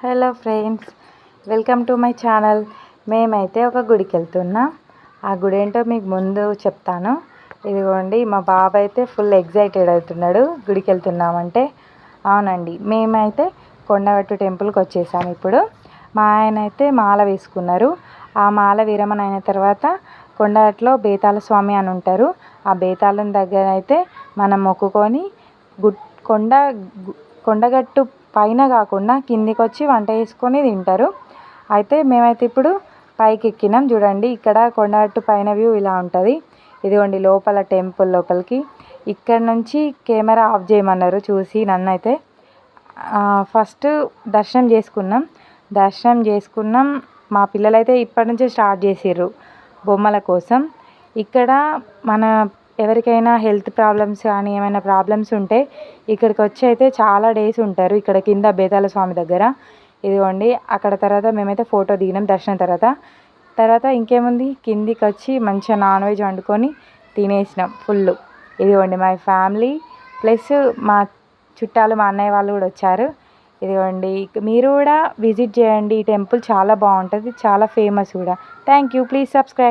Hello friends welcome to my channel. మేమైతే ఒక గుడికి వెళ్తున్నాం ఆ గుడి ఏంటో మీకు ముందు చెప్తాను. ఇదిగోండి మా బాబు అయితే ఫుల్ ఎగ్జైటెడ్ అవుతున్నాడు గుడికి వెళ్తున్నామంటే అవునండి మేమైతే కొండగట్టు టెంపుల్కి వచ్చేసాం ఇప్పుడు. మా ఆయన అయితే మాల వేసుకున్నారు. ఆ మాల విరమణ అయిన తర్వాత కొండగట్లో బేతాల స్వామి అని ఉంటారు. ఆ బేతాళం దగ్గర అయితే మనం మొక్కుకొని గు కొండ కొండగట్టు పైన కాకుండా కిందికి వచ్చి వంట చేసుకొని తింటారు. అయితే మేమైతే ఇప్పుడు పైకి ఎక్కినాం చూడండి ఇక్కడ కొండగట్టు పైన వ్యూ ఇలా ఉంటుంది. ఇదిగోండి లోపల టెంపుల్ లోపలికి. ఇక్కడ నుంచి కెమెరా ఆఫ్ చేయమన్నారు చూసి నన్ను అయితే ఫస్ట్ దర్శనం చేసుకున్నాం. దర్శనం చేసుకున్నాం. మా పిల్లలైతే ఇప్పటి నుంచే స్టార్ట్ చేసిర్రు బొమ్మల కోసం. ఇక్కడ మన ఎవరికైనా హెల్త్ ప్రాబ్లమ్స్ కానీ ఏమైనా ప్రాబ్లమ్స్ ఉంటే ఇక్కడికి వచ్చి అయితే చాలా డేస్ ఉంటారు ఇక్కడ కింద బేతాల స్వామి దగ్గర. ఇదిగోండి అక్కడ తర్వాత మేమైతే ఫోటో దిగినాం దర్శనం తర్వాత. తర్వాత ఇంకేముంది? కిందికి వచ్చి మంచిగా నాన్ వెజ్ వండుకొని తినేసినాం ఫుల్. ఇదిగోండి మై ఫ్యామిలీ. ప్లస్ మా చుట్టాలు మా అన్నయ్య వాళ్ళు కూడా వచ్చారు. ఇదిగోండి మీరు కూడా విజిట్ చేయండి. ఈ టెంపుల్ చాలా బాగుంటుంది చాలా ఫేమస్ కూడా. Thank you. Please subscribe.